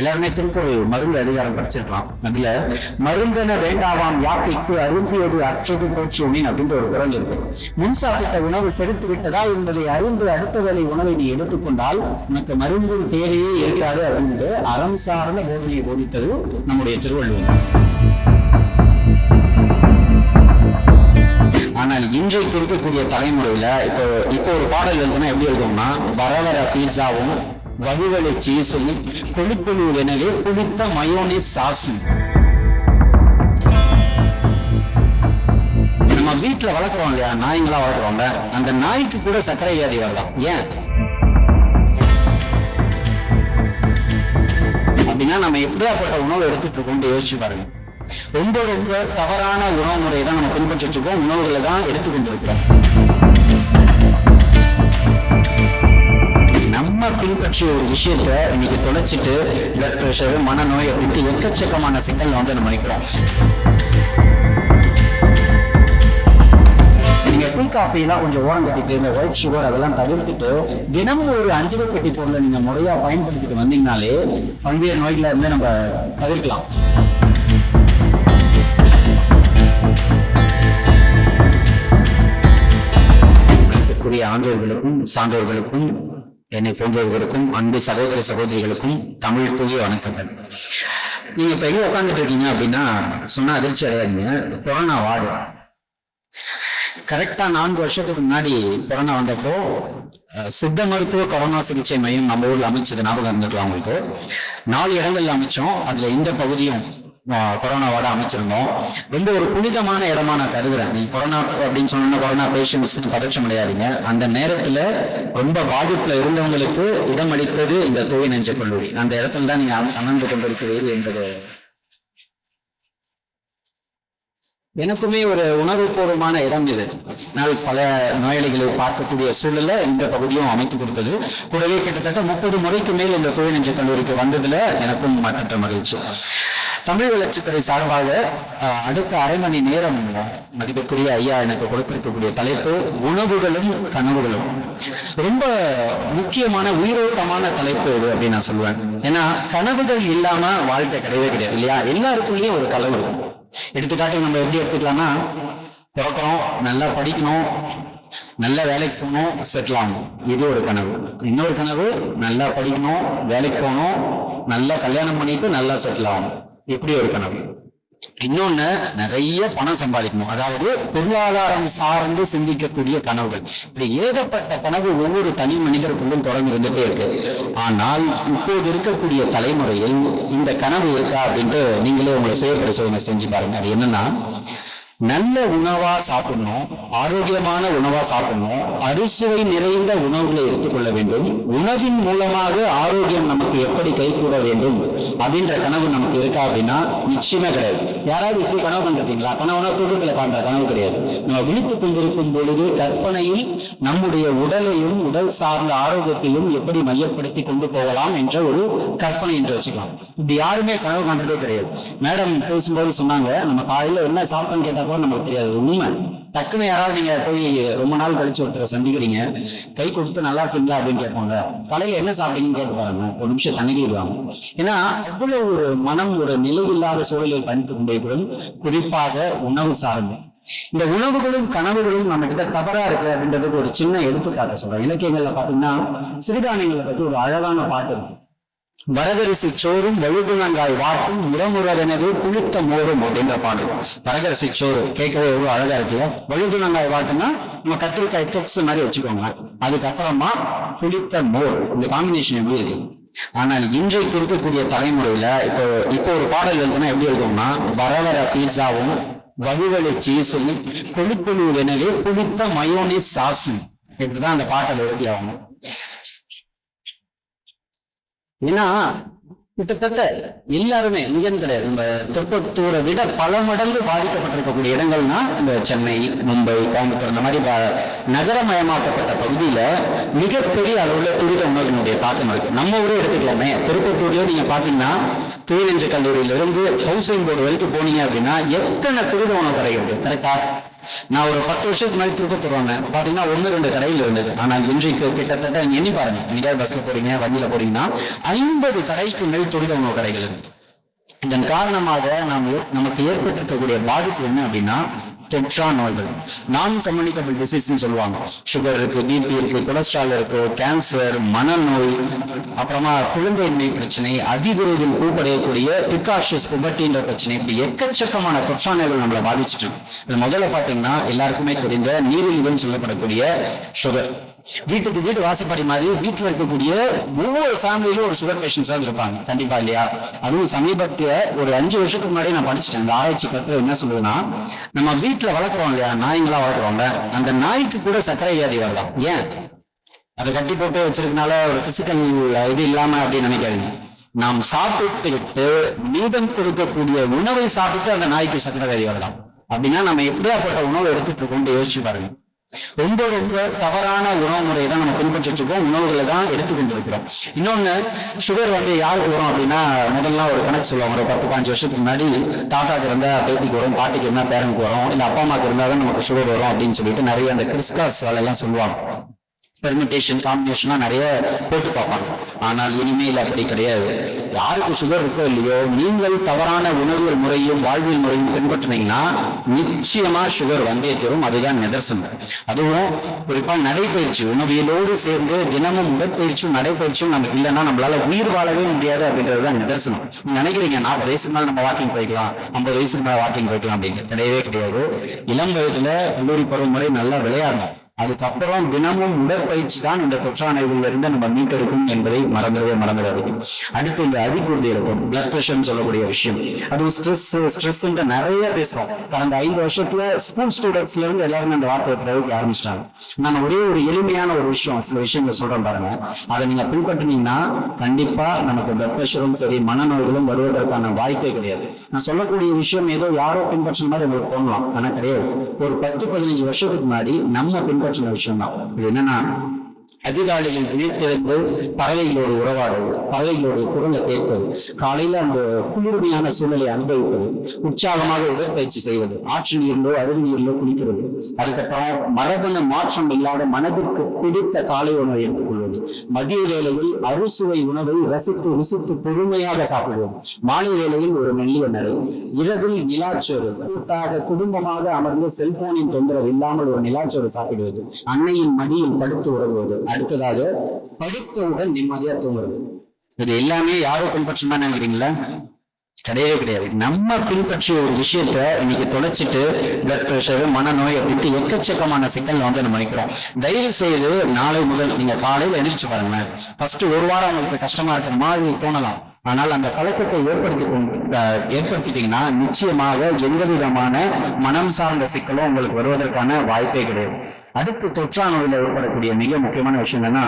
எல்லாருமே திருக்குறள் மருந்து அதிகாரம் படிச்சிருக்கலாம். அதுல மருந்தென வேண்டாவாம் யாக்கைக்கு அருந்தியது அற்றது போச்சுமீன் அப்படின்ற ஒரு குரல் இருக்கு. முன் சாப்பிட்ட உணவு செலுத்து விட்டதா என்பதை அறிந்து அடுத்த வேலை உணவை நீ எடுத்துக்கொண்டால் உனக்கு மருந்தின் தேவையே இருக்காது அப்படின்ட்டு அறம் சார்ந்த போதனையை போதித்தது நம்முடைய திருவள்ளுவர். ஆனால் இன்றைக்கு இருக்கக்கூடிய தலைமுறையில இப்போ இப்போ ஒரு பாடல் எழுதுனா எப்படி இருக்கும்னா வர வர பீட்சாவும் வகுவலை சீசும் கொழுப்புழு எனவே புளித்த மயோனிஸ் சாஸும் நம்ம வீட்டுல வளர்க்குறோம் இல்லையா? நாய்ங்களா வளர்க்குறோம்ல அந்த நாய்க்கு கூட சர்க்கரை வியாதி வரலாம். ஏன்? அப்படின்னா நம்ம எப்படியாப்பட்ட உணவு எடுத்துட்டு இருக்கோம் யோசிச்சு பாருங்க. ரொம்ப ரொம்ப தவறான உணவு முறையை தான் நம்ம பின்பற்றிட்டு இருக்கோம். உணவுகளை தான் எடுத்துக்கொண்டு இருக்கிறோம் நம்ம பின்பற்றிய ஒரு விஷயத்த இன்னைக்கு தொலைச்சிட்டு பிளட் ப்ரெஷர் மனநோய் அப்படின்ட்டு எக்கச்சக்கமான சிக்கல் வந்து நம்ம நிற்கிறோம் டீ காஃபி கொஞ்சம் ஓரம் கட்டிட்டு இந்த ஒயிட் சுகர் அதெல்லாம் தவிர்த்துட்டு தினமும் ஒரு அஞ்சு ரூபாய் பெட்டி பொருளை நீங்க முறையா பயன்படுத்திட்டு வந்தீங்கனாலே பல்வேறு நோய்களை இருந்து நம்ம தவிர்க்கலாம். ஆண்டோர்களுக்கும் சான்றோர்களுக்கும் என்னை போன்றவர்களுக்கும் அன்பு சகோதர சகோதரிகளுக்கும் தமிழ் தூய வணக்கங்கள். நீங்க இப்ப எங்க உட்காந்துட்டு இருக்கீங்க அப்படின்னா சொன்னா அதிர்ச்சி அடையாதீங்க. கொரோனா வார்டு கரெக்டா நான்கு வருஷத்துக்கு முன்னாடி கொரோனா வந்தப்போ சித்த மருத்துவ கொரோனா சிகிச்சை மையம் நம்ம ஊர்ல அமைச்சது ஞாபகம் இருந்துக்கலாம் உங்களுக்கு? நாலு இடங்கள்ல அமைச்சோம். அதுல இந்த பகுதியும் அஹ், கொரோனா வார்டு அமைச்சிருந்தோம். ரொம்ப ஒரு புனிதமான இடமா நான் கருதுறேன். நீ கொரோனா அப்படின்னு சொன்னா கொரோனா பேஷண்ட்ஸ் பதட்சம் அடையாதீங்க. அந்த நேரத்துல ரொம்ப பாதிப்புல இருந்தவங்களுக்கு இடமளித்தது இந்த தூய் நெஞ்ச கல்லூரி அந்த இடத்துல தான் நீங்க அமர்ந்து கொண்டிருக்கிறீர்கள் என்பது எனக்குமே ஒரு உணர்வுபூர்வமான இடம் இது. நான் பல நோயாளிகளை பார்க்கக்கூடிய சூழல்ல இந்த பகுதியும் அமைத்து கொடுத்தது. கூடவே கிட்டத்தட்ட முப்பது முறைக்கு மேல் இந்த தொழில் நெஞ்ச கல்லூரிக்கு வந்ததுல எனக்கும் மற்ற மகிழ்ச்சி. தமிழ் வளர்ச்சித்துறை சார்பாக அடுத்த அரை மணி நேரம் மதிப்பிற்குரிய ஐயா எனக்கு கொடுத்திருக்கக்கூடிய தலைப்பு உணவுகளும் கனவுகளும். ரொம்ப முக்கியமான உயிரோட்டமான தலைப்பு இது அப்படின்னு நான் சொல்லுவேன். ஏன்னா கனவுகள் இல்லாம வாழ்க்கை கிடையவே கிடையாது இல்லையா? எல்லாருக்குள்ளேயும் ஒரு கனவு இருக்கும். எடுத்துக்காட்டு நம்ம எப்படி எடுத்துக்கலாம்னா பிறக்கிறோம் நல்லா படிக்கணும் நல்ல வேலைக்கு போகணும் செட்டில் ஆகணும். இது ஒரு கனவு. இன்னொரு கனவு நல்லா படிக்கணும் வேலைக்கு போகணும் நல்லா கல்யாணம் பண்ணிட்டு நல்லா செட்டில் ஆகணும். இப்படி ஒரு கனவு. இன்னொன்னு நிறைய பணம் சம்பாதிக்கணும். அதாவது பொருளாதாரம் சார்ந்து சிந்திக்கக்கூடிய கனவுகள். இப்படி ஏகப்பட்ட கனவு ஒவ்வொரு தனி மனிதருக்குள்ளும் தொடர்ந்து இருந்துட்டே இருக்கு. ஆனால் இப்போது இருக்கக்கூடிய தலைமுறையில் இந்த கனவு இருக்கா அப்படின்ட்டு நீங்களே உங்களை சுய பரிசோதனை செஞ்சு பாருங்க. அது என்னன்னா நல்ல உணவா சாப்பிடணும் ஆரோக்கியமான உணவா சாப்பிடணும் அறுசுவை நிறைந்த உணவுகளை எடுத்துக்கொள்ள வேண்டும். உணவின் மூலமாக ஆரோக்கியம் நமக்கு எப்படி கைகூட வேண்டும் அப்படின்ற கனவு நமக்கு இருக்கா அப்படின்னா நிச்சயமே கிடையாது. யாராவது இப்படி கனவு கண்டிருக்கீங்களா கனவுனா தூக்கத்தில் காண்ற கனவு கிடையாது. நம்ம விழித்துக் கொண்டிருக்கும் பொழுது கற்பனையில் நம்முடைய உடலையும் உடல் சார்ந்த ஆரோக்கியத்தையும் எப்படி மையப்படுத்தி கொண்டு போகலாம் என்ற ஒரு கற்பனை என்று வச்சுக்கலாம். இப்படி யாருமே கனவு காண்றதே கிடையாது. மேடம் பேசும்போது சொன்னாங்க நம்ம காலையில என்ன சாப்பிட்டோம் கேட்டா கூட நமக்கு தெரியாது. உண்மை. டக்குன்னு யாராவது நீங்க போய் ரொம்ப நாள் கழிச்சு ஒருத்தரை சந்திக்கிறீங்க கை கொடுத்து நல்லா இருக்கீங்களா அப்படின்னு கேட்பாங்க. தலையில என்ன சாப்பிட்டீங்கன்னு கேட்டு பாருங்க. ஒரு நிமிஷம் தண்ணீருவாங்க ஏன்னா அவ்வளவு ஒரு மனம் ஒரு நிலையில்லாத சூழலில் பணித்து கொண்டே கூட குறிப்பாக உணவு சார்ந்து. இந்த உணவுகளும் கனவுகளும் நம்ம கிட்ட தவறா இருக்கு அப்படின்றதுக்கு ஒரு சின்ன எடுத்துக்காட்டு சொல்றேன். இலக்கியங்கள்ல பாத்தீங்கன்னா சிறுதானியங்களை பத்தி ஒரு அழகான பாட்டு இருக்கு. வரகரிசி சோறும் வழுதுணங்காய் வாட்டும் முறமுறதெனவே புளித்த மோரும் அப்படின்ற பாடல். வரகரிசி சோறு கேட்கவே எவ்வளவு அழகா இருக்கு. வழுதுணங்காய் வாட்டுன்னா நம்ம கத்திரிக்காய் தொக்ஸ் மாதிரி வச்சுக்கோங்க. அதுக்கப்புறமா புளித்த மோர். இந்த காம்பினேஷன் எப்படி இருக்கு? ஆனால் இன்றைக்கு இருக்கக்கூடிய தலைமுறையில இப்போ இப்போ ஒரு பாடல் எழுதுனா எப்படி எழுதும்னா வர வர பீட்சாவும் வகுவலை சீஸும் கொழுப்பு எனவே புளித்த மயோனிஸ் சாஸும் இப்படிதான் அந்த பாட்டை எழுதி ஆகணும். ஏன்னா கிட்டத்தட்ட எல்லாருமே இங்கன்னு கிடையாது. நம்ம திருப்பத்தூரை விட பல மடங்கு பாதிக்கப்பட்டிருக்கக்கூடிய இடங்கள்னா இந்த சென்னை மும்பை கோயம்புத்தூர் இந்த மாதிரி நகரமயமாக்கப்பட்ட பகுதியில மிகப்பெரிய அளவுல துரித உணர்வினுடைய தாக்கம் இருக்கு. நம்ம ஊரே எடுத்துக்கலாமே. திருப்பத்தூர்லயே நீங்க பாத்தீங்கன்னா தூயநெஞ்ச கல்லூரியில இருந்து ஹவுசிங் போர்டு வரைக்கும் போனீங்க அப்படின்னா எத்தனை துரித உணவு கடை கரெக்டா நான் ஒரு பத்து வருஷத்துக்கு முன்னாடி திருப்பத்தூர் வந்தேன். பாத்தீங்கன்னா ஒண்ணு ரெண்டு கடையில் இருந்தது. ஆனால் இன்றைக்கு கிட்டத்தட்ட எண்ணி பாருங்க. நீங்கள் பஸ்ஸில் போறீங்க வண்டியில போறீங்கன்னா ஐம்பது கடைக்கு மேல் துரித உணவு கடைகள் இருக்கு. இதன் காரணமாக நாம் நமக்கு ஏற்பட்டிருக்கக்கூடிய பாதிப்பு என்ன அப்படின்னா தொற்றா நோய்கள் நான் கம்யூனிகபிள் டிசீஸ்னு சொல்லுவாங்க. சுகர் இருக்கு பிபி இருக்கு கொலஸ்ட்ரால் இருக்கு கேன்சர் மனநோய் அப்புறமா குழந்தையின்மை பிரச்சனை அதிவிரைவில் பூப்படையக்கூடிய பிகாஷியஸ் புபர்டின்ற பிரச்சனை இப்படி எக்கச்சக்கமான தொற்றா நோய்கள் நம்மளை பாதிச்சுட்டு இருக்கு. முதல்ல பாத்தீங்கன்னா எல்லாருக்குமே தெரிந்த நீரிழிவுன்னு சொல்லப்படக்கூடிய சுகர் வீட்டுக்கு வீடு வாசப்படி மாதிரி வீட்டுல இருக்கக்கூடிய ஒவ்வொரு ஃபேமிலியிலும் ஒரு சுகர் பேஷண்ட்ஸாக இருப்பாங்க கண்டிப்பா இல்லையா? அதுவும் சமீபத்திய ஒரு அஞ்சு வருஷத்துக்கு முன்னாடி நான் படிச்சிட்டேன். இந்த ஆராய்ச்சி கருத்து என்ன சொல்லுதுன்னா நம்ம வீட்டுல வளர்க்குறோம் இல்லையா? நாய்ங்களா வளர்க்குறோம்ல. அந்த நாய்க்கு கூட சர்க்கரை வியாதி வரலாம். ஏன்? அதை கட்டி போட்டு வச்சிருக்கனால ஒரு பிசிக்கல் இது இல்லாம அப்படின்னு நினைக்காதீங்க. நாம் சாப்பிட்டு விட்டு மீதம் கொடுக்கக்கூடிய உணவை சாப்பிட்டு அந்த நாய்க்கு சர்க்கரை வியாதி வரலாம். அப்படின்னா நம்ம எப்படியாப்பட்ட உணவை எடுத்துட்டு கொண்டு யோசிச்சு பாருங்க. ரொம்ப ரொம்ப தவறான உணவு முறையை தான் நம்ம பின்பற்றிட்டு இருக்கோம் உணவுகளை தான் எடுத்துக்கொண்டு இருக்கிறோம் இன்னொன்னு சுகர் வந்து யாருக்கு வரும் அப்படின்னா முதல்ல ஒரு கணக்கு சொல்லுவாங்க. ஒரு பத்து பாஞ்சு வருஷத்துக்கு முன்னாடி தாத்தாக்கு இருந்தா பேத்திக்கு வரும் பாட்டிக்கு இருந்தா பேரனுக்கு வரும் இல்ல அப்பா அம்மாக்கு இருந்தா தான் நமக்கு சுகர் வரும் அப்படின்னு சொல்லிட்டு நிறைய அந்த கிறிஸ்காஸ் வேலையெல்லாம் சொல்லுவாங்க. பெர்மிட்டேஷன் காம்பினேஷன்லாம் நிறைய போட்டு பார்ப்பாங்க. ஆனால் இனிமேல் அப்படி கிடையாது. யாருக்கு சுகர் இருக்கோ இல்லையோ நீங்கள் தவறான உணவு முறையும் வாழ்வியல் முறையும் பின்பற்றினீங்கன்னா நிச்சயமா சுகர் வந்தே தரும். அதுதான் நிதர்சனம். அதுவும் குறிப்பாக நடைப்பயிற்சி. உணவியலோடு சேர்ந்து தினமும் உடற்பயிற்சியும் நடைப்பயிற்சியும் நமக்கு இல்லைன்னா நம்மளால உயிர் வாழவே முடியாது அப்படின்றது தான் நிதர்சனம். நீங்க நினைக்கிறீங்க நாற்பது வயசுக்கு மேலே நம்ம வாக்கிங் போய்க்கலாம் ஐம்பது வயசுக்கு மேலே வாக்கிங் போய்க்கலாம் அப்படின்னு. கிடையவே கிடையாது. இளம் வயதுல கல்லூரி பருவம் முறை நல்லா விளையாடணும். அதுக்கப்புறம் தினமும் உடற்பயிற்சி தான் இந்த தொற்றாணைவில் இருந்து நம்ம மீட்டெடுக்கும் என்பதை மறந்துடவே மறந்துடாது அடுத்து இந்த அதிகூர்தி இருக்கும் பிளட் பிரஷர்னு சொல்லக்கூடிய விஷயம். அதுவும் ஸ்ட்ரெஸ் ஸ்ட்ரெஸ் நிறைய பேசுறோம். கடந்த ஐந்து வருஷத்துல ஸ்கூல் ஸ்டூடெண்ட்ஸ்ல இருந்து எல்லாருமே அந்த வார்த்தை பிரயோகிக்க ஆரம்பிச்சிட்டாங்க. நான் ஒரே ஒரு எளிமையான ஒரு விஷயம் சில விஷயங்களை சொல்றேன் பாருங்க. அதை நீங்க பின்பற்றினீங்கன்னா கண்டிப்பா நமக்கு பிளட் ப்ரெஷரும் சரி மனநோய்களும் வருவதற்கான வாய்ப்பே கிடையாது. நான் சொல்லக்கூடிய விஷயம் ஏதோ யாரோ பின்பற்ற மாதிரி உங்களுக்கு தோணலாம். ஆனா கிடையாது. ஒரு பத்து பதினஞ்சு வருஷத்துக்கு முன்னாடி நம்ம பின்பற்றின விஷயம் தான் இது என்னன்னா அதிகாலையில் விழித்திருந்து பறவைகளோடு உறவாடுவது பறவைகளோடு குரலை கேட்பது காலையில் அந்த குளிர்மையான சூழலை அனுபவிப்பது உற்சாகமாக உடற்பயிற்சி செய்வது ஆற்று நீரிலோ அருவி நீரிலோ குளிக்கிறது. அதுக்கப்புறம் மரபணு மாற்றம் இல்லாத மனதிற்கு பிடித்த காலை உணவை எடுத்துக்கொள்வது. மதிய வேளையில் அறுசுவை உணவை ரசித்து ருசித்து பெருமையாக சாப்பிடுவது மாலை வேளையில் ஒரு மெல்லிய நடை இரவில் நிலாச்சோறு. கூட்டாக குடும்பமாக அமர்ந்து செல்போனின் தொந்தரவு இல்லாமல் ஒரு நிலாச்சோறு சாப்பிடுவது. அன்னையின் மடியில் படுத்து உறங்குவது. அடுத்ததாக படுத்தவுடன் நிம்மதியா தூங்குறது. இது எல்லாமே யாரோ பின்பற்றமா நினைக்கிறீங்களா? கிடையவே கிடையாது. நம்ம பின்பற்றிய ஒரு விஷயத்த இன்னைக்கு தொலைச்சிட்டு பிளட் பிரஷர் மனநோய் அப்படின்ட்டு எக்கச்சக்கமான சிக்கல்ல வந்து நம்ம நிற்கிறோம் தயவு செய்து நாளை முதல் நீங்க காலையில எந்திரிச்சு பாருங்களேன். ஃபர்ஸ்ட் ஒரு வாரம் உங்களுக்கு கஷ்டமா இருக்கிற மாதிரி தோணலாம். ஆனால் அந்த பழக்கத்தை ஏற்படுத்தி ஏற்படுத்திட்டீங்கன்னா நிச்சயமாக எந்த விதமான மனம் சார்ந்த சிக்கலும் உங்களுக்கு வருவதற்கான வாய்ப்பே கிடையாது. அடுத்து தொற்றா நோயில ஏற்படக்கூடிய மிக முக்கியமான விஷயம் என்னன்னா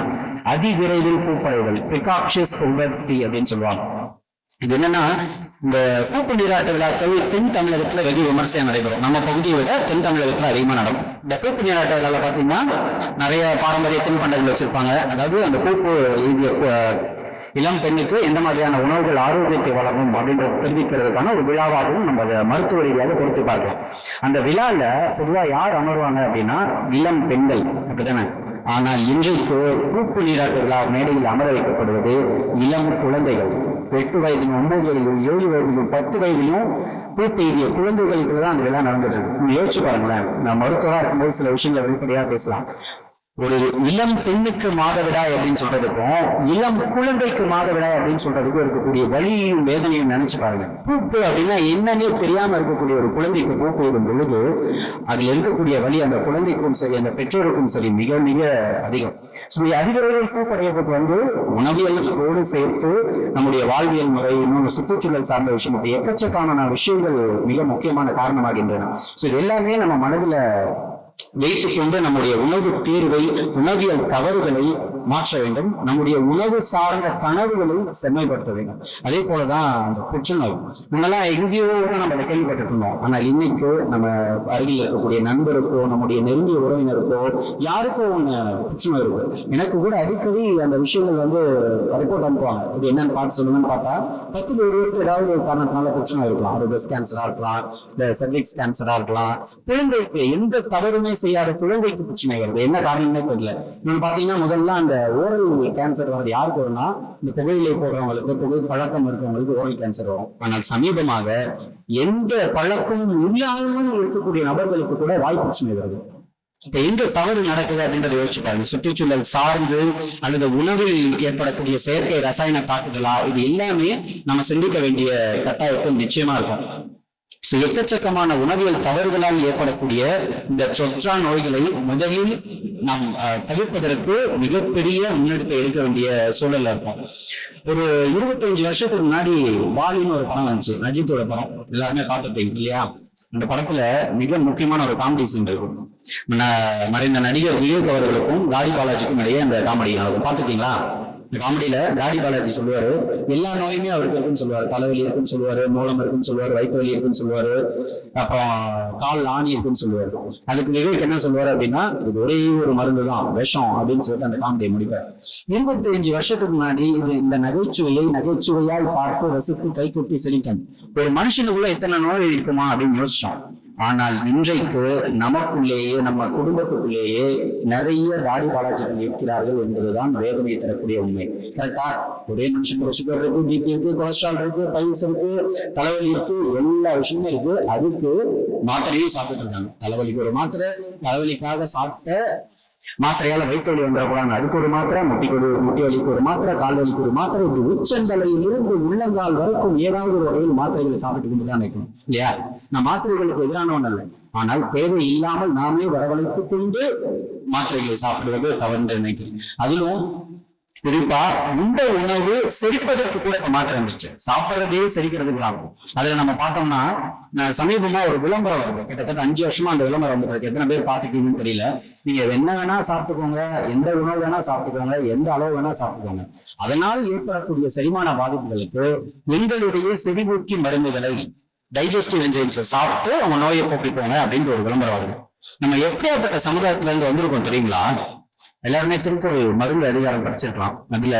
அதிவிரைவில் பூப்படைதல் பிரிகாக்ஷியஸ் உபர்த்தி அப்படின்னு சொல்லுவாங்க. இது என்னன்னா இந்த கூப்பு நீராட்ட விழாக்கள் தென் தமிழகத்துல வெகு விமர்சையாக நடைபெறும். நம்ம பகுதியை விட தென் தமிழகத்துல அதிகமாக நடக்கும். இந்த கூப்பு நீராட்ட விழாவில் பார்த்தீங்கன்னா நிறைய பாரம்பரிய தின்பண்டங்கள் வச்சிருப்பாங்க. அதாவது அந்த கூப்பு எழுதிய இளம் பெண்ணுக்கு எந்த மாதிரியான உணவுகள் ஆரோக்கியத்தை வழங்கும் அப்படின்றத தெரிவிக்கிறதுக்கான ஒரு விழாவாகவும் நம்ம அதை மருத்துவ ரீதியாக பொறுத்து பார்க்கலாம். அந்த விழாவில் பொதுவாக யார் அமர்வாங்க அப்படின்னா இளம் பெண்கள். அப்படித்தானே ஆனால் இன்றைக்கு கூப்பு நீராட்ட விழா மேடையில் அமர வைக்கப்படுவது இளம் குழந்தைகள். எட்டு வயதிலும் ஒன்பது வயதிலும் ஏழு வயதிலும் பத்து வயதிலும் பூத்தெய்திய குழந்தைகளுக்கு தான் அந்த விழா நடந்தது. நீங்க யோசிச்சு பாருங்களேன். நான் மருத்துவரா இருக்கும்போது சில விஷயங்களை வெளிப்படையாக பேசலாம். ஒரு இளம் பெண்ணுக்கு மாதவிடாய் அப்படின்னு சொல்றதுக்கும் இளம் குழந்தைக்கு மாதவிடாய் அப்படின்னு சொல்றதுக்கும் இருக்கக்கூடிய வழியையும் வேதனையும் நினைச்சு பாருங்க. பூப்பு அப்படின்னா என்னன்னே தெரியாம இருக்கக்கூடிய ஒரு குழந்தைக்கு பூப்பு வரும் பொழுது அதுல இருக்கக்கூடிய வழி அந்த குழந்தைக்கும் சரி அந்த பெற்றோருக்கும் சரி மிக மிக அதிகம். ஸோ அதிவிரைவில் பூப்படையதுக்கு வந்து உணவியலோடு சேர்த்து நம்முடைய வாழ்வியல் முறை இன்னொன்று சுற்றுச்சூழல் சார்ந்த விஷயம் எக்கச்சக்கான விஷயங்கள் மிக முக்கியமான காரணமாகின்றன. ஸோ இது எல்லாமே நம்ம மனதில் வைத்துக் கொண்டு நம்முடைய உணவு தீர்வை உணவியல் தவறுகளை மாற்ற வேண்டும். நம்முடைய உணவு சார்ந்த கனவுகளும் செம்மைப்படுத்த வேண்டும். அதே போலதான் அந்த புற்றுநோய். முன்னெல்லாம் எங்கேயோ நம்ம அதை கேள்விப்பட்டிருந்தோம் ஆனால் இன்னைக்கு நம்ம அருகில் இருக்கக்கூடிய நண்பருக்கோ நம்முடைய நெருங்கிய உறவினருக்கோ யாருக்கோ ஒண்ணு புற்றுநோய் இருக்கு. எனக்கு கூட அடிக்கடி அந்த விஷயங்கள் வந்து ரிப்போர்ட் அனுப்புவாங்க. இது என்னன்னு பார்த்து சொல்லுங்கன்னு பார்த்தா பத்து பேருக்கு ஏதாவது ஒரு காரணத்தினால புற்றுநோய் இருக்கலாம். ஒரு பிரஸ்ட் கேன்சரா இருக்கலாம் இந்த சர்விக்ஸ் கேன்சரா இருக்கலாம். குழந்தைக்கு எந்த தவறுமே செய்யாத குழந்தைக்கு புற்றுநோய் வருது. என்ன காரணமே தெரியல. நீங்க பாத்தீங்கன்னா முதல்ல அந்த ஓரல் கேன்சர் வர்றது யாருக்கு வரும்னா இந்த புகையிலை போடுறவங்களுக்கு புகை பழக்கம் இருக்கவங்களுக்கு ஓரல் கேன்சர் வரும். ஆனால் சமீபமாக எந்த பழக்கமும் இல்லாமல் இருக்கக்கூடிய நபர்களுக்கு கூட வாய் புற்றுநோய் வருது. இப்ப எங்க தவறு நடக்குது அப்படின்றத யோசிச்சு பாருங்க. சுற்றுச்சூழல் சார்ந்து அல்லது உணவில் ஏற்படக்கூடிய செயற்கை ரசாயன தாக்குதலா இது எல்லாமே நம்ம சிந்திக்க வேண்டிய கட்டாயத்தில் நிச்சயமா இருக்கும். எக்கச்சக்கமான உணவியல் தவறுகளால் ஏற்படக்கூடிய இந்த சொற்றா நோய்களை முதலில் நாம் தவிர்ப்பதற்கு மிகப்பெரிய முன்னெடுப்பை எடுக்க வேண்டிய சூழல்ல இருக்கும். ஒரு இருபத்தஞ்சு வருஷத்துக்கு முன்னாடி வாலின்னு ஒரு படம் வந்துச்சு. ரஜித்தோட படம். எல்லாருமே பார்த்துருப்பீங்க இல்லையா? அந்த படத்துல மிக முக்கியமான ஒரு காமெடி சீன் இருக்கும். மறைந்த நடிகர் விவேக் அவர்களுக்கும் தாடி பாலாஜிக்கும் இடையே அந்த காமெடி நடக்கும் காமெடியில தாடி பாலாஜி சொல்லுவாரு. எல்லா நோயுமே அவருக்கு இருக்குன்னு சொல்லுவாரு. தலைவலி இருக்குன்னு சொல்லுவாரு மூலம் இருக்குன்னு சொல்லுவாரு வயிற்று வலி இருக்குன்னு சொல்லுவாரு அப்புறம் கால் ஆணி இருக்குன்னு சொல்லுவாரு. அதுக்கு விவேக் என்ன சொல்லுவாரு அப்படின்னா இது ஒரே ஒரு மருந்து தான் விஷம் அப்படின்னு சொல்லிட்டு அந்த காமெடியை முடிப்பார். இருபத்தஞ்சு வருஷத்துக்கு முன்னாடி இது இந்த நகைச்சுவையை நகைச்சுவையால் பார்த்து ரசித்து கைகொட்டி சிரித்தோம் ஒரு மனுஷனுக்குள்ள எத்தனை நோய் இருக்குமா அப்படின்னு யோசிச்சோம். ஆனால் இன்றைக்கு நமக்குள்ளேயே நம்ம குடும்பத்துக்குள்ளேயே நிறைய தாடி பாலாஜிகள் இருக்கிறார்கள் என்பதுதான் வேதனை தரக்கூடிய உண்மை. கரெக்டா ஒரே மனுஷனுக்கு சுகர் இருக்கு பிபி இருக்கு கொலஸ்ட்ரால் இருக்கு பைல்ஸ் இருக்கு தலைவலி இருக்கு எல்லா விஷயமும் இருக்கு. அதுக்கு மாத்திரையும் சாப்பிட்டு இருக்காங்க. தலைவலிக்கு ஒரு மாத்திரை தலைவலிக்காக சாப்பிட்ட மாத்திரையால வயிற்றுவலி வந்துடக்கூடாது அதுக்கு ஒரு மாத்திரை முட்டிக்கு ஒரு முட்டி வலிக்கு ஒரு மாத்திரை கால் வலிக்கு ஒரு மாத்திரை. இப்படி உச்சந்தலையிலிருந்து உள்ளங்கால் வரைக்கும் ஏதாவது ஒரு வகையில் மாத்திரைகளை சாப்பிட்டு கொண்டு தான் இருக்கணும் இல்லையா? நான் மாத்திரைகளுக்கு எதிரானவன் அல்ல. ஆனால் தேவை இல்லாமல் நாமே வரவழைத்துக் கொண்டு மாத்திரைகளை சாப்பிடுவது தவறு நினைக்கிறேன். அதிலும் குறிப்பா இந்த உணவு செரிப்பதற்கு கூட இப்ப மாற்றம் இருந்துச்சு சாப்பிட்றதே செரிக்கிறதுக்கு ஆகும். அதுல நம்ம பார்த்தோம்னா நான் சமீபமா ஒரு விளம்பரம் வருது. கிட்டத்தட்ட அஞ்சு வருஷமா அந்த விளம்பரம் வந்துருக்கு. எத்தனை பேர் பாத்துக்கீங்கன்னு தெரியல. நீங்க என்ன வேணா சாப்பிட்டுக்கோங்க எந்த உணவு வேணா சாப்பிட்டுக்கோங்க எந்த அளவு வேணா சாப்பிட்டுக்கோங்க. அதனால் ஏற்படக்கூடிய செரிமான பாதிப்புகளுக்கு எங்களுடைய செறிவூக்கி மருந்துகளை டைஜஸ்டிவ் என்ஜைம்ஸை சாப்பிட்டு அவங்க நோயை போக்கிக்கோங்க அப்படின்ற ஒரு விளம்பரம் வருது. நம்ம எப்படியாப்பட்ட சமுதாயத்துல இருந்து வந்திருக்கோம் தெரியுங்களா? எல்லாருமே திருக்குறள் மருந்து அதிகாரம் படிச்சிருக்கலாம். அதுல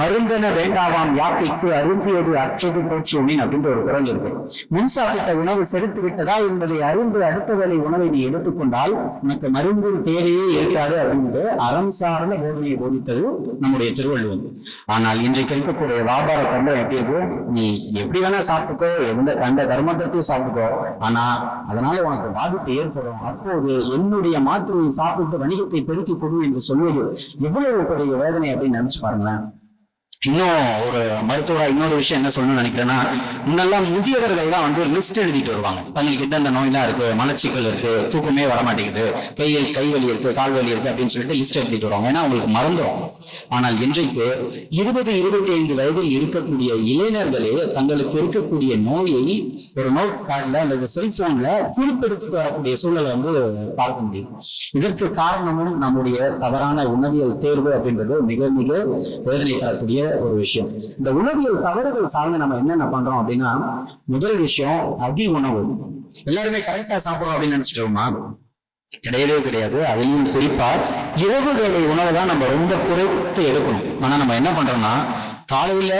மருந்தென வேண்டாவாம் யாக்கைக்கு அருந்தியது அற்றது போச்சு உனின் அப்படின்ற ஒரு குரல் இருக்கு. முன் சாப்பிட்ட உணவு செலுத்து விட்டதா என்பதை அறிந்து அடுத்த வேலை உணவை நீ எடுத்துக்கொண்டால் உனக்கு மருந்தின் தேவையே இருக்காது அப்படின்ட்டு அறம் சார்ந்த போதனையை போதித்தது நம்முடைய திருவள்ளுவர். ஆனால் இன்றைக்கு இருக்கக்கூடிய வியாபார தந்தை எப்படி இருக்கு? நீ எப்படி வேணா சாப்பிட்டுக்கோ எந்த கண்ட கர்மத்தையும் சாப்பிட்டுக்கோ. ஆனா அதனால உனக்கு பாதிப்பு ஏற்படும். அப்போது என்னுடைய மாத்திரையை சாப்பிட்டு வணிகத்தை பெருக்கிக் கொடு என்று சொல்லி சொல்வது எவ்வளவு பெரிய வேதனை அப்படின்னு நினைச்சு பாருங்களேன். இன்னும் ஒரு மருத்துவரா இன்னொரு விஷயம் என்ன சொல்லணும்னு நினைக்கிறேன்னா முன்னெல்லாம் முதியவர்கள் தான் வந்து லிஸ்ட் எழுதிட்டு வருவாங்க. தங்களுக்கு எந்தெந்த நோயெல்லாம் இருக்கு மலச்சிக்கல் இருக்கு தூக்கமே வர மாட்டேங்குது கையில் கை வலி இருக்கு கால் வலி இருக்கு அப்படின்னு சொல்லிட்டு லிஸ்ட் எழுதிட்டு வருவாங்க. ஏன்னா அவங்களுக்கு மறந்துடும் ஆனால் இன்றைக்கு இருபது இருபத்தி ஐந்து வயதில் இருக்கக்கூடிய இளைஞர்களே தங்களுக்கு இருக்கக்கூடிய நோயை ஒரு நோட் பேட்ல அல்லது செல்போன்ல குறிப்பெடுத்துட்டு வரக்கூடிய சூழலை வந்து பார்க்க முடியும். இதற்கு காரணமும் நம்முடைய தவறான உணவியல் தேர்வு அப்படின்றது மிக மிக வேதனை தரக்கூடிய ஒரு விஷயம். இந்த உணவியல் தவறுகள் சார்ந்து நம்ம என்னென்ன பண்றோம் அப்படின்னா முதல் விஷயம் அதி உணவு. எல்லாருமே கரெக்டா சாப்பிடுறோம் அப்படின்னு நினைச்சிட்டோமா கிடையவே கிடையாது. அதிலும் குறிப்பா இரவு வேலை உணவை தான் நம்ம ரொம்ப குறைத்து எடுக்கணும். ஆனா நம்ம என்ன பண்றோம்னா காலையில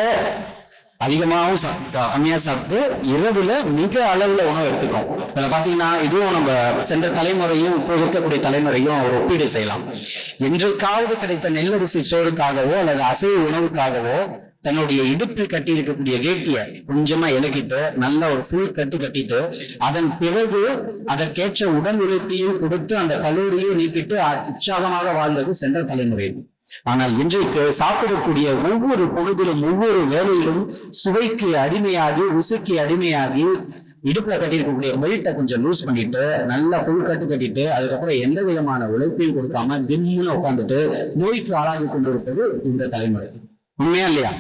அதிகமாகவும் சாப்பிட்டா கம்மியாக சாப்பிட்டு இரவுல மிக அளவுல உணவு எடுத்துக்கிறோம் அதில் பாத்தீங்கன்னா இதுவும் நம்ம சென்ற தலைமுறையும் இப்போ இருக்கக்கூடிய தலைமுறையும் ஒரு ஒப்பீடு செய்யலாம். என்றைக்காவது கிடைத்த நெல்லரிசி சோறுக்காகவோ அல்லது அசைவு உணவுக்காகவோ தன்னுடைய இடுப்பில் கட்டி இருக்கக்கூடிய வேட்டியை கொஞ்சமா இலக்கிட்டு நல்ல ஒரு ஃபுல் கட்டு கட்டிட்டு அதன் பிறகு அதற்கேற்ற உடல் உழைப்பையும் கொடுத்து அந்த கல்லூரியையும் நீக்கிட்டு உற்சாகமாக வாழ்ந்தது சென்ற தலைமுறை. ஆனால் இன்றைக்கு சாப்பிடக்கூடிய ஒவ்வொரு பொழுதிலும் ஒவ்வொரு வேலையிலும் சுவைக்கு அடிமையாகி ருசிக்கு அடிமையாகி இடுப்புல கட்டியிருக்கக்கூடிய பெல்ட்டை கொஞ்சம் லூஸ் பண்ணிட்டு நல்லா ஃபுல் கட்டு கட்டிட்டு அதுக்கப்புறம் எந்த விதமான உழைப்பையும் கொடுக்காம திம்முன்னு உட்காந்துட்டு நோய்க்கு ஆளாகி கொண்டிருப்பது இந்த தலைமுறை. உண்மையா இல்லையா?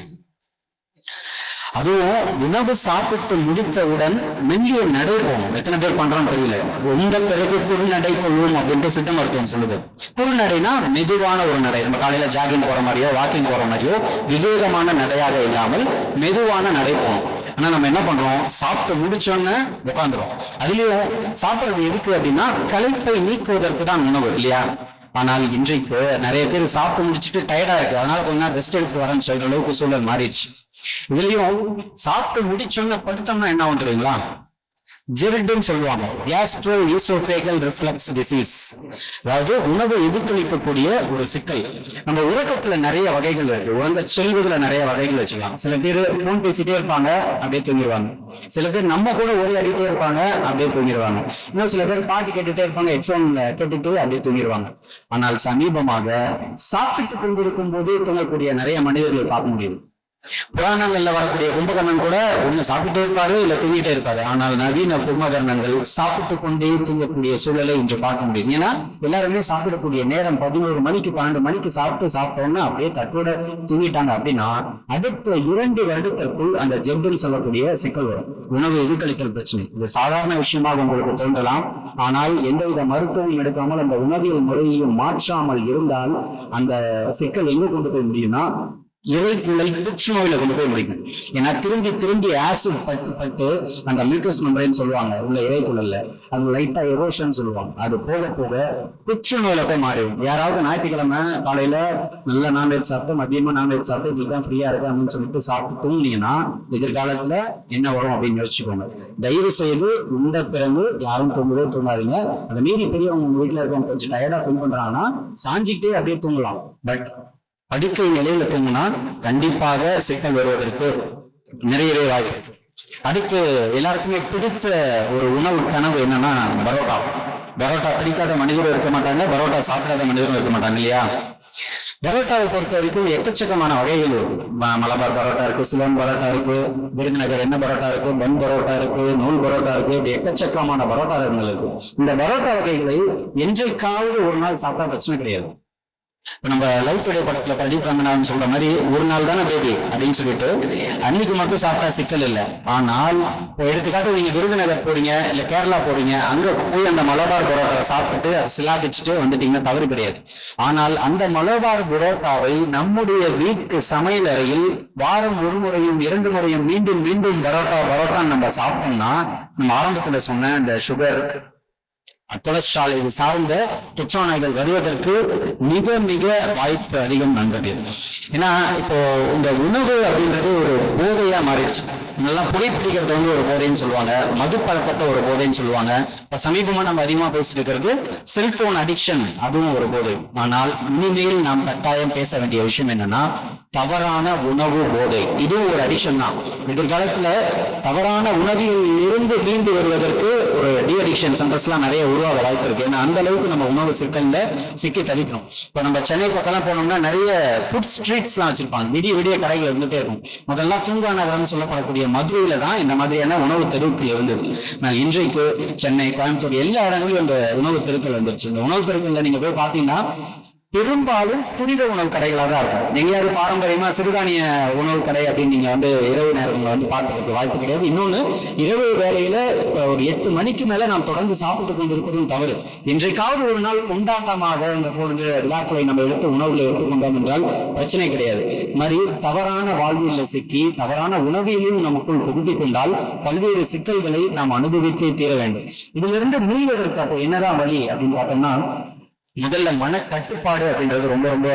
அதுவும் உணவு சாப்பிட்டு முடித்தவுடன் மெல்லிய நடை போகும். எத்தனை பேர் பண்றான்னு தெரியல. உங்க பிறகு குறுநடை கொள்ளும் அப்படின்ட்டு சித்த மருத்துவம் சொல்லுது. குறுநடைனா மெதுவான ஒரு நடை. நம்ம காலையில ஜாகிங் போற மாதிரியோ வாக்கிங் போற மாதிரியோ விவேகமான நடையாக இல்லாமல் மெதுவான நடை போகும். ஆனா நம்ம என்ன பண்றோம்? சாப்பிட்டு முடிச்சோன்னு உட்காந்துரும் அதுலயும் சாப்பிடுறது எதுக்கு அப்படின்னா களைப்பை நீக்குவதற்கு தான் உணவு இல்லையா? ஆனால் இன்றைக்கு நிறைய பேர் சாப்பிட்டு முடிச்சுட்டு டயர்டா இருக்கு. அதனால கொஞ்ச நேரம் ரெஸ்ட் எடுத்துட்டு வரேன்னு சொல்ற அளவுக்கு சூழல் மாறிடுச்சு. இதுலயும் சாப்பிட்டு முடிச்சோன்னு படுத்தோம்னா என்ன ஆகும் தெரியுங்களா ஜெரிடுன்னு சொல்லுவாங்க. கேஸ்ட்ரோ யூசோஃபேகல் ரிஃப்ளக்ஸ் டிசீஸ் அதாவது உணவை எதிர்த்தளிக்கக்கூடிய ஒரு சிக்கல். நம்ம உறக்கத்துல நிறைய வகைகள் இருக்கு. உறங்க செல்வதுல நிறைய வகைகள் வச்சுக்கலாம். சில பேர் ஃபோன் பேசிட்டே இருப்பாங்க அப்படியே தூங்கிடுவாங்க. சில பேர் நம்ம கூட ஒரே அடிக்கிட்டே இருப்பாங்க அப்படியே தூங்கிடுவாங்க. இன்னும் சில பேர் பாட்டு கேட்டுட்டே இருப்பாங்க ஹெட்ஃபோன்ல கேட்டுட்டு அப்படியே தூங்கிடுவாங்க. ஆனால் சமீபமாக சாப்பிட்டு கொண்டிருக்கும் போது தூங்கக்கூடிய நிறைய மனிதர்களை பார்க்க முடியும். புராணங்கள்ல வரக்கூடிய கும்பகர்ணன் கூட ஒண்ணு சாப்பிட்டே இருப்பாரு இல்ல தூங்கிட்டே இருப்பாரு. ஆனால் நவீன கும்பகர்ணங்கள் சாப்பிட்டு கொண்டே தூங்கக்கூடிய சூழலை இன்று பார்க்க முடியும். ஏன்னா எல்லாருமே சாப்பிடக்கூடிய நேரம் பதினோரு மணிக்கு பன்னெண்டு மணிக்கு சாப்பிட்டு சாப்பிட்டோம்னா அப்படியே தட்டோட தூங்கிட்டாங்க அப்படின்னா அடுத்த இரண்டு வருடத்திற்குள் அந்த ஜெட்டுன்னு சொல்லக்கூடிய சிக்கல் வரும். உணவு எதிர்கழித்தல் பிரச்சனை. இது சாதாரண விஷயமாக உங்களுக்கு தோன்றலாம். ஆனால் எந்தவித மருத்துவம் எடுக்காமல் அந்த உணவியல் முறையையும் மாற்றாமல் இருந்தால் அந்த சிக்கல் எங்க கொண்டு போய் முடியும்னா இறைக்குழல் புற்றுநோயில கொண்டு போய் முடிக்கும். ஏன்னா திரும்பி திரும்பி ஆசிட் பட்டு பட்டு அந்த மியூக்கஸ் மெம்பரேன்னு சொல்லுவாங்க உள்ள இறைக்குள்ள அது லைட்டா எரோஷன் சொல்லுவாங்க. அது போக போக புற்றுநோயில போய் மாறிடும். யாராவது ஞாயிற்றுக்கிழமை காலையில நல்ல நான்வெஜ் சாப்பிட்டு மதியமா நான்வெஜ் சாப்பிட்டு இதுதான் ஃப்ரீயா இருக்கு அப்படின்னு சொல்லிட்டு சாப்பிட்டு தூங்கினீங்கன்னா எதிர்காலத்துல என்ன வரும் அப்படின்னு யோசிச்சுக்கோங்க. தயவு செய்து இந்த பிறகு யாரும் தூங்கவே தூங்காதீங்க. அதை மீறி பெரியவங்க உங்க வீட்டுல இருக்கவங்க கொஞ்சம் டயர்டா ஃபீல் பண்றாங்கன்னா சாஞ்சிக்கிட்டே அப்படியே தூங்கலாம். பட் படுக்கை நிலையில தூங்கினா கண்டிப்பாக சிக்கல் வருவதற்கு நிறையவே வாய்ப்பு அடுத்து எல்லாருக்குமே பிடித்த ஒரு உணவு கனவு என்னன்னா பரோட்டா. பரோட்டா பிடிக்காத மனிதரும் இருக்க மாட்டாங்க பரோட்டா சாப்பிடாத மனிதரும் இருக்க மாட்டாங்க இல்லையா? பரோட்டாவை பொறுத்த வரைக்கும் எக்கச்சக்கமான வகைகள் இருக்கு. மலபார் பரோட்டா இருக்கு சிலோன் பரோட்டா இருக்கு விருதுநகர் என்ன பரோட்டா இருக்கு பன் பரோட்டா இருக்கு நூல் பரோட்டா இருக்கு இப்படி எக்கச்சக்கமான பரோட்டா ரகங்கள் இருக்கு. இந்த பரோட்டா வகைகளை என்றைக்காவது ஒரு நாள் சாப்பிட்டா பிரச்சனை கிடையாது. நம்ம லவ் டுடே படத்துல பிரதீப் ரங்கநாதன் சொல்ற மாதிரி ஒரு நாள் தானே பேபி அப்படின்னு சொல்லிட்டு அன்னைக்கு மட்டும் சாப்பிட்டா சிக்கல் இல்லை. ஆனால் இப்போ எடுத்துக்காட்டு நீங்க விருதுநகர் போறீங்க இல்ல கேரளா போறீங்க அங்க போய் அந்த மலபார் பரோட்டா சாப்பிட்டு அதை சிலாபிச்சுட்டு வந்துட்டீங்கன்னா தவறு கிடையாது. ஆனால் அந்த மலபார் பரோட்டாவை நம்முடைய வீட்டு சமையல் அறையில் வாரம் ஒரு முறையும் இரண்டு முறையும் மீண்டும் மீண்டும் பரோட்டா பரோட்டா நம்ம சாப்பிட்டோம்னா நம்ம ஆரம்பத்துல சொன்ன இந்த சுகர் கொலஸ்ட்ரால் சார்ந்த தொற்றாணைகள் வருவதற்கு மிக மிக வாய்ப்பு அதிகம் நண்பது ஏன்னா இப்போ இந்த உணவு அப்படின்றது ஒரு போதையா மாறிடுச்சு. நல்லா புகைப்பிடிக்கிறது வந்து ஒரு போதைன்னு சொல்லுவாங்க. மது பழக்கத்தை ஒரு போதைன்னு சொல்லுவாங்க. இப்ப சமீபமா நம்ம அதிகமா பேசிட்டு இருக்கிறது செல்போன் அடிக்ஷன் அதுவும் ஒரு போதை. ஆனால் இனிமேல் நாம் கட்டாயம் பேச வேண்டிய விஷயம் என்னன்னா தவறான உணவு போதை. இதுவும் ஒரு அடிக்ஷன் தான். எதிர்காலத்துல தவறான உணவில் இருந்து மீண்டு வருவதற்கு ஒரு டி அடிக்ஷன் சென்டர்ஸ்லாம் நிறைய உருவாக வாய்ப்பு இருக்கு. ஏன்னா அந்த அளவுக்கு நம்ம உணவு சிக்கல்ல சிக்கி தவிக்கணும். இப்போ நம்ம சென்னை பக்கம்லாம் போனோம்னா நிறைய ஃபுட் ஸ்ட்ரீட்ஸ்லாம் வச்சிருப்பாங்க. விடிய விடிய கடைகள் இருந்துட்டே இருக்கும். முதல்ல தூங்கா நகரம்னு சொல்லப்படக்கூடிய மதுரையில தான் இந்த மாதிரியான உணவு தெருக்கள் இருந்தது. நான் இன்றைக்கு சென்னை கோயம்புத்தூர் எல்லா இடங்களிலும் இந்த உணவு தெருக்கள் வந்துருச்சு. இந்த உணவு தெருக்கள்ல நீங்க போய் பார்த்தீங்கன்னா பெரும்பாலும் துரித உணவு கடைகளாக தான் இருக்கும். எங்கேயாவது பாரம்பரியமா சிறுதானிய உணவு கடை அப்படின்னு நீங்க வந்து இரவு நேரங்களில் வந்து பார்க்கறதுக்கு வாய்ப்பு கிடையாது. இன்னொன்னு இரவு வேலையில ஒரு எட்டு மணிக்கு மேல நாம் தொடர்ந்து சாப்பிட்டு கொண்டிருப்பதும் தவறு. இன்றைக்காவது ஒரு நாள் கொண்டாட்டமாக இந்த போன்ற விழாக்களை நம்ம எடுத்து உணவுல எடுத்துக்கொண்டோம் என்றால் பிரச்சனை கிடையாது. மாதிரி தவறான வாழ்வியல்ல சிக்கி தவறான உணவியலையும் நமக்குள் புகுத்திக் கொண்டால் பல்வேறு சிக்கல்களை நாம் அனுபவித்தே தீர வேண்டும். இதிலிருந்து மீள்வதற்கு அப்போ என்னதான் வழி அப்படின்னு பார்த்தோம்னா முதல்ல மன கட்டுப்பாடு அப்படின்றது ரொம்ப ரொம்ப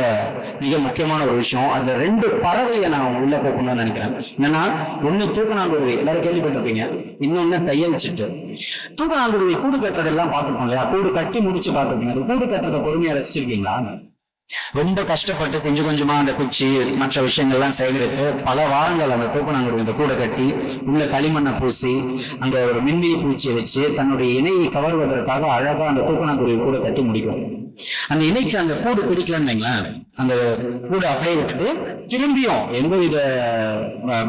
மிக முக்கியமான ஒரு விஷயம். அந்த ரெண்டு பறவையை நான் உள்ள போகணும்னு நினைக்கிறேன். என்னன்னா ஒண்ணு தூக்கணாங்குருவி எல்லாரும் கேள்விப்பட்டிருப்பீங்க. இன்னொன்னு தையல்ச்சிட்டு தூக்கணாங்குருவி கூடு கட்டுறதெல்லாம் பார்த்துருக்கோம் இல்லையா? கூடு கட்டி முடிச்சு பார்த்துருக்கீங்க அது கூடு கட்டுறத பொறுமையா ரசிச்சிருக்கீங்களா? ரொம்ப கஷ்டப்பட்டு கொஞ்சம் கொஞ்சமா அந்த குச்சி மற்ற விஷயங்கள்லாம் சேகரித்து பல வாரங்கள் அந்த தூக்கணாங்குருவி இந்த கூடை கட்டி உள்ள களிமண்ணை பூசி அங்க ஒரு மின்மினி பூச்சியை வச்சு தன்னுடைய இணையை கவர்வதற்காக அழகா அந்த தூக்கணாங்குருவி கூட கட்டி முடிக்கும். அந்த இணைக்கு அந்த கூடு பிடிக்கலன்னு வைங்களேன் அந்த கூடு அப்படியே விட்டுட்டு திரும்பியும் எந்த வித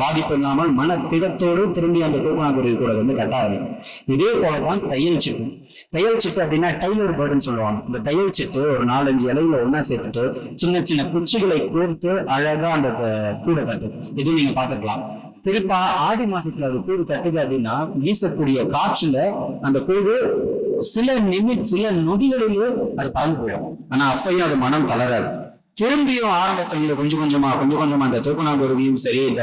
பாதிப்பு இல்லாமல் மன திடத்தோடு திரும்பி அந்த தூக்கணாங்குருவி கூட வந்து கட்ட ஆரம்பிக்கும். இதே போலதான் தையல் சிட்டு. தையல் சிட்டு அப்படின்னா டைலர் பேர்டுன்னு சொல்லுவாங்க. இந்த தையல் சிட்டு ஒரு நாலஞ்சு இலையில ஒண்ணா சேர்த்துட்டு சின்ன சின்ன குச்சிகளை கோர்த்து அழகா அந்த கூடை கட்டு இது நீங்க பாத்துக்கலாம் குறிப்பா ஆடி மாசத்துல அது கூடு கட்டுது அப்படின்னா வீசக்கூடிய காற்றுல அந்த கூடு சில நிமி சில நொடிகளிலே அது பறந்து போயிடும். ஆனா அப்பையும் அது மனம் தளராது. திரும்பியும் ஆரம்பத்துல கொஞ்சம் கொஞ்சமா கொஞ்சம் கொஞ்சமா அந்த தூக்கணாங்குருவியும் சரி இந்த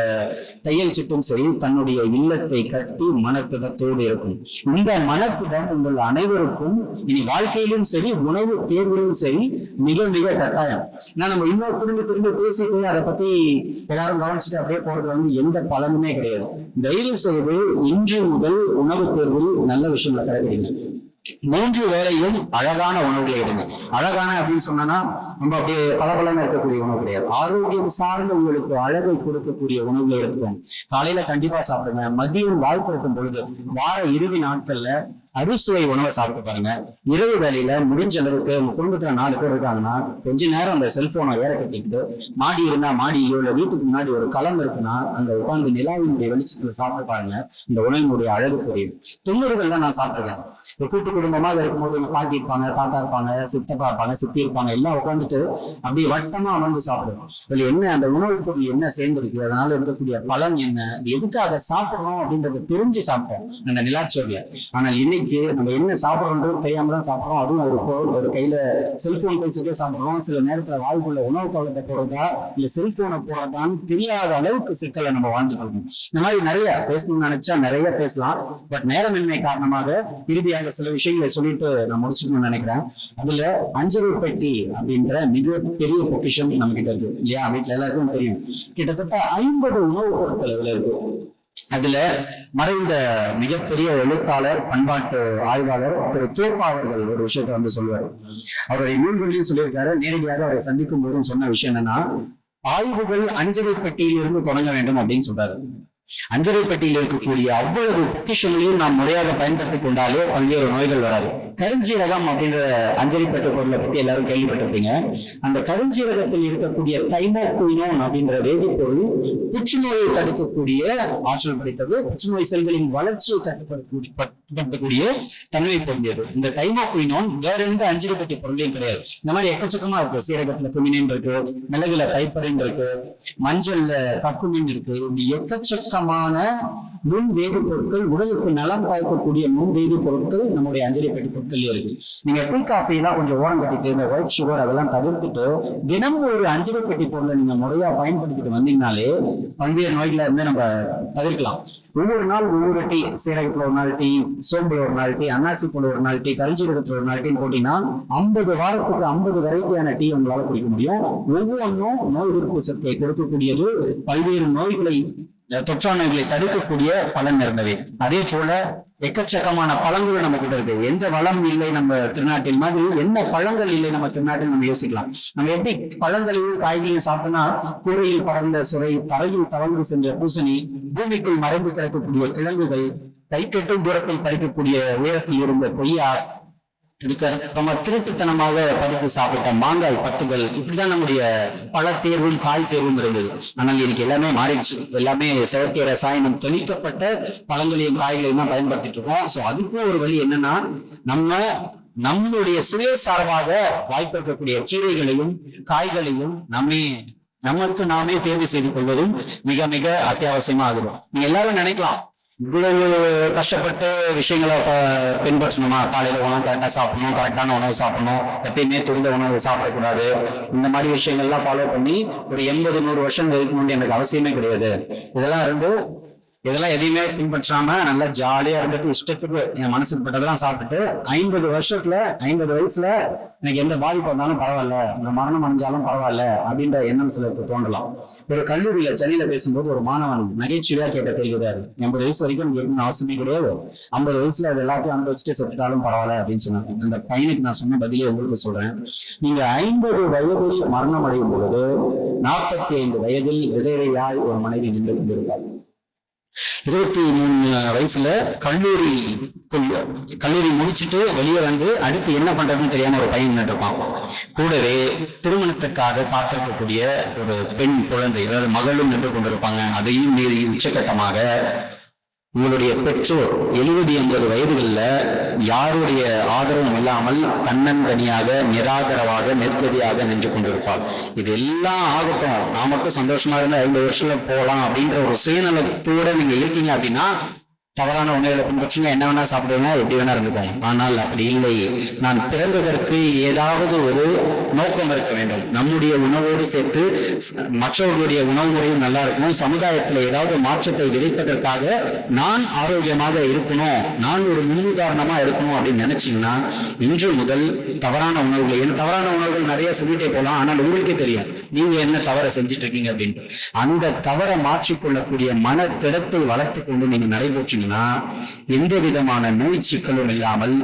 தையல் சிட்டும் சரி தன்னுடைய இல்லத்தை கட்டி மனத்திடத்தோடு இருக்கும். இந்த மனத்துடன் உங்கள் அனைவருக்கும் இனி வாழ்க்கையிலும் சரி உணவு தேர்விலும் சரி மிக மிக கட்டாயம். ஏன்னா நம்ம இன்னும் திரும்பி திரும்பி பேசிட்டு அதை பத்தி எல்லாரும் கவனிச்சுட்டு அப்படியே போறது வந்து எந்த பலனுமே கிடையாது. தயவு செய்து இன்று முதல் உணவு தேர்வில் நல்ல விஷயங்களை கடைபிடிங்க மூன்று வேளையும் அழகான உணவுகளை எடுங்க. அழகான அப்படின்னு சொன்னா நம்ம அப்படியே பளபளன்னு இருக்கக்கூடிய உணவு கிடையாது. ஆரோக்கியம் சார்ந்த உங்களுக்கு அழகை கொடுக்கக்கூடிய உணவுகளை எடுத்துக்கோங்க. காலையில கண்டிப்பா சாப்பிடுங்க. மதியம் வாய்ப்பு இருக்கும் பொழுது வார இறுதி நாட்கள்ல அறுசுவை உணவை சாப்பிட்டு பாருங்க. இரவு வேலையில முடிஞ்ச அளவுக்கு உங்க குடும்பத்துல நாலு பேர் இருக்காங்கன்னா கொஞ்ச நேரம் அந்த செல்போனை வேற கட்டிக்கிட்டு மாடி இருந்தா மாடியோ இல்ல வீட்டுக்கு முன்னாடி ஒரு களம் இருக்குன்னா அங்க உட்கார்ந்து நிலாவினுடைய வெளிச்சத்துல சாப்பிட்டு பாருங்க. இந்த உணவினுடைய அழகு புரியும். தொண்ணூறுகள்ல நான் சாப்பிட்டுருக்கேன். ஒரு கூட்டு குடும்பமாக இருக்கும்போது எங்க பாட்டி இருப்பாங்க தாத்தா இருப்பாங்க சித்தப்பா இருப்பாங்க சித்தி இருப்பாங்க எல்லாம் உட்காந்துட்டு அப்படியே வட்டமா அமர்ந்து சாப்பிடுவோம். இதுல என்ன அந்த உணவு பொருள் என்ன சேர்ந்திருக்கு அதனால இருக்கக்கூடிய பலன் என்ன இது எதுக்காக சாப்பிடுறோம் அப்படின்றத தெரிஞ்சு சாப்பிட்டோம். அந்த நிலாச்சோரியா ஆனால் இன்னைக்கு நம்ம என்ன சாப்பிட்றோன்றது தெரியாம தான் சாப்பிடுறோம். அதுவும் ஒரு ஒரு கையில செல்போன் பேசிட்டே சாப்பிடுறோம். சில நேரத்துல வாழ்வுள்ள உணவு பழத்தை போடுறதா இல்ல செல்போனை போடுறதான்னு தெரியாத அளவுக்கு சிக்கலை நம்ம வாழ்ந்துட்டு இருக்கோம் இந்த மாதிரி நிறைய பேசணும்னு நினைச்சா நிறைய பேசலாம். பட் நேரமின்மை காரணமாக இறுதியாக சில விஷயங்களை சொல்லிட்டு நான் முடிச்சுக்கணும்னு நினைக்கிறேன். அதுல அஞ்சரை பெட்டி அப்படின்ற மிகப்பெரிய பொக்கிஷம் நம்ம கிட்ட இருக்கு. இல்லையா? வீட்டுல எல்லாருக்கும் தெரியும். கிட்டத்தட்ட ஐம்பது உணவுப் பொருட்கள் இருக்கு. அதுல மறைந்த மிகப்பெரிய எழுத்தாளர் பண்பாட்டு ஆய்வாளர் திரு தூர்பா அவர்கள் ஒரு விஷயத்தை வந்து சொல்வார். அவருடைய நூல்களையும் சொல்லியிருக்காரு. நேரடியாக அவரை சந்திக்கும் போதும் சொன்ன விஷயம் என்னன்னா ஆய்வுகள் அஞ்சலை பட்டியலிருந்து தொடங்க வேண்டும் அப்படின்னு சொல்றாரு. அஞ்சரை பெட்டியில் இருக்கக்கூடிய அவ்வளவு பொக்கிஷங்களையும் நாம் முறையாக பயன்படுத்திக் கொண்டாலே பல்வேறு நோய்கள் வராது. கருஞ்சீரகம் அப்படின்ற அஞ்சரை பெட்டி பொருளை பத்தி எல்லாரும் கேள்விப்பட்டிருப்பீங்க. அந்த கருஞ்சீரகத்தில் இருக்கக்கூடிய தைமோகுயினோன் அப்படின்ற வேதிப்பொருள் புற்றுநோயை தடுக்கக்கூடிய ஆற்றல் படைத்தது. புற்றுநோய் செல்களின் வளர்ச்சியை கட்டுப்படுத்தக்கூடிய கட்டுப்படுத்தக்கூடிய தன்மை பொருந்தியது. இந்த தைமோகுயினோன் வேற எந்த அஞ்சரை பெட்டி பொருளையும் கிடையாது. இந்த மாதிரி எக்கச்சக்கமா இருக்கு. சீரகத்துல குமினின் இருக்கு மிளகுல கைப்பறின் இருக்கு மஞ்சள்ல கக்குமின் இருக்கு. எக்கச்சக்க எக்கச்சக்கமான நுண் வேதிப் பொருட்கள் உடலுக்கு நலம் பயக்கக்கூடிய நுண் வேதிப் பொருட்கள் நம்முடைய அஞ்சலி பெட்டி பொருட்கள் இருக்கு. நீங்க டீ காஃபி எல்லாம் கொஞ்சம் ஓரம் கட்டிட்டு இந்த ஒயிட் சுகர் அதெல்லாம் தவிர்த்துட்டு தினமும் ஒரு அஞ்சலி பெட்டி பொருளை நீங்க முறையா பயன்படுத்திட்டு வந்தீங்கனாலே பல்வேறு நோய்களை இருந்து நம்ம தவிர்க்கலாம். ஒவ்வொரு நாள் ஒவ்வொரு டீ சீரகத்துல ஒரு நாள் டீ சோம்புல ஒரு நாள் டீ அன்னாசி பூல ஒரு நாள் டீ கரிஞ்சீரகத்துல ஒரு நாள் டீ போட்டீங்கன்னா ஐம்பது வாரத்துக்கு ஐம்பது வெரைட்டியான டீ உங்களால குடிக்க முடியும். ஒவ்வொன்றும் நோய் எதிர்ப்பு சக்தியை கொடுக்கக்கூடியது. பல்வேறு நோய்களை அஹ், தடுக்கக்கூடிய பலன் இருந்தவை அதே போல எக்கச்சக்கமான பழங்கள் நம்ம கிட்ட இருக்கு. எந்த வளம் இல்லை நம்ம திருநாட்டின் மாதிரி என்ன பழங்கள் இல்லை நம்ம திருநாட்டில் நம்ம யோசிக்கலாம். நம்ம எப்படி பழங்களையும் காய்கறியும் சாப்பிட்டோம்னா கூரையில் பறந்த சுரை தரையில் தவழ்ந்து சென்ற பூசணி பூமிக்குள் மறைந்து கிடக்கக்கூடிய கிழங்குகள் கை கட்டும் தூரத்தில் பறிக்கக்கூடிய உயரத்தில் இருந்த பொய்யா நம்ம திருட்டுத்தனமாக பறித்து சாப்பிட்ட மாங்காய் பத்துகள் இப்படிதான் நம்முடைய பல தேர்வும் காய் தேர்வும் இருந்தது. ஆனால் இன்னைக்கு எல்லாமே மாறிடுச்சு. எல்லாமே செயற்கை ரசாயனம் தெளிக்கப்பட்ட பழங்களையும் காய்களையும் தான் பயன்படுத்திட்டு இருக்கோம். சோ அதுக்கும் ஒரு வழி என்னன்னா நம்ம நம்மளுடைய சுயசார்பாக வாய்ப்பு இருக்கக்கூடிய கீரைகளையும் காய்களையும் நம்மே நமக்கு நாமே தேர்வு செய்து கொள்வதும் மிக மிக அத்தியாவசியமா இருக்கும். நீங்க எல்லாரும் நினைக்கலாம் இவ்வளவு கஷ்டப்பட்டு விஷயங்களை பின்பற்றணுமா காலையில உணவு கரெக்டா சாப்பிடணும் கரெக்டான உணவு சாப்பிடணும் எப்பயுமே துரித உணவு சாப்பிடக்கூடாது இந்த மாதிரி விஷயங்கள்லாம் ஃபாலோ பண்ணி ஒரு எண்பது நூறு வருஷம் இருக்கணும்னு எனக்கு அவசியமே கிடையாது இதெல்லாம் இருந்து இதெல்லாம் எதையுமே பின்பற்றாம நல்லா ஜாலியா இருந்துட்டு இஷ்டத்துக்கு என் மனசுக்கு பட்டதெல்லாம் சாப்பிட்டுட்டு ஐம்பது வருஷத்துல ஐம்பது வயசுல எனக்கு எந்த பாதிப்பு வந்தாலும் பரவாயில்ல இந்த மரணம் அடைஞ்சாலும் பரவாயில்ல அப்படின்ற எண்ணம் சிலருக்கு தோன்றலாம். ஒரு கல்லூரியில சென்னையில பேசும்போது ஒரு மாணவன் நகைச்சுவையா கேட்ட கேள்விதாரு எண்பது வயசு வரைக்கும் எனக்கு இருக்கணும் அவசியமே கிடையாது. ஐம்பது வயசுல அது எல்லாத்தையும் அனுபவிச்சுட்டு செத்துட்டாலும் பரவாயில்ல அப்படின்னு சொன்னாங்க. அந்த பையனுக்கு நான் சொன்ன பதிலே உங்களுக்கு சொல்றேன். நீங்க ஐம்பது வயதில் மரணம் அடையும் பொழுது நாற்பத்தி ஐந்து வயதில் விதவையாய் ஒரு மனைவி நின்று கொண்டிருப்பார் இருபத்தி மூணு வயசுல கல்லூரி கல்லூரி முடிச்சுட்டு வெளியே வந்து அடுத்து என்ன பண்றதுன்னு தெரியாம ஒரு பையன் நின்னுட்டு இருப்பான். கூடவே திருமணத்துக்காக காத்திருக்கக்கூடிய ஒரு பெண் குழந்தை அதாவது மகளும் நின்று கொண்டிருப்பாங்க. அதையும் மீறி உச்சகட்டமாக உங்களுடைய பெற்றோர் எழுபது எண்பது வயதுகளில் யாருடைய ஆதரவும் இல்லாமல் தன்னந்தனியாக நிராதரவாக நெருக்கடியாக நின்று கொண்டிருப்பார் இது எல்லாம் ஆகட்டும். நான் மட்டும் சந்தோஷமா இருந்தால் ஐம்பது வருஷத்துல போகலாம் அப்படின்ற ஒரு சுயநலத்தோட நீங்க இருக்கீங்க அப்படின்னா தவறான உணவுகளை பின்பற்றுங்க என்ன வேணா சாப்பிடுவேன்? எப்படி வேணா இருந்துக்கோங்க. ஆனால் அப்படி இல்லை. நான் பிறந்ததற்கு ஏதாவது ஒரு நோக்கம் இருக்க வேண்டும். நம்முடைய உணவோடு சேர்த்து மற்றவர்களுடைய உணவு முறையும் நல்லா இருக்கும் சமுதாயத்தில் ஏதாவது மாற்றத்தை விதைப்பதற்காக நான் ஆரோக்கியமாக இருக்கணும். நான் ஒரு முன்னுதாரணமா இருக்கணும் அப்படின்னு நினைச்சீங்கன்னா இன்று முதல் தவறான உணவுகளை ஏன்னா தவறான உணவுகள் நிறைய சொல்லிட்டே போகலாம். ஆனால் உங்களுக்கே தெரியும். நீங்க என்ன தவறை செஞ்சுட்டு இருக்கீங்க அப்படின்ட்டு. அந்த தவறை மாற்றிக்கொள்ளக்கூடிய மன திடத்தை வளர்த்து கொண்டு நீங்க நடைபெற்றீங்கன்னா எந்த விதமான நோய் சிக்கலும் இல்லாமல்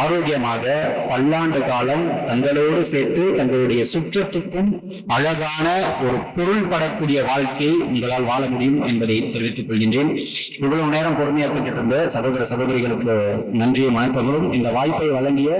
ஆரோக்கியமாக பல்லாண்டு காலம் தங்களோடு சேர்த்து தங்களுடைய சுற்றத்துக்கும் அழகான ஒரு பொருள் படக்கூடிய வாழ்க்கையை உங்களால் வாழ முடியும் என்பதை தெரிவித்துக் கொள்கின்றேன். இவ்வளவு நேரம் பொறுமையாக கேட்டிருந்த சகோதர சகோதரிகளுக்கு நன்றியும் வணக்கங்களும் இந்த வாய்ப்பை வழங்கிய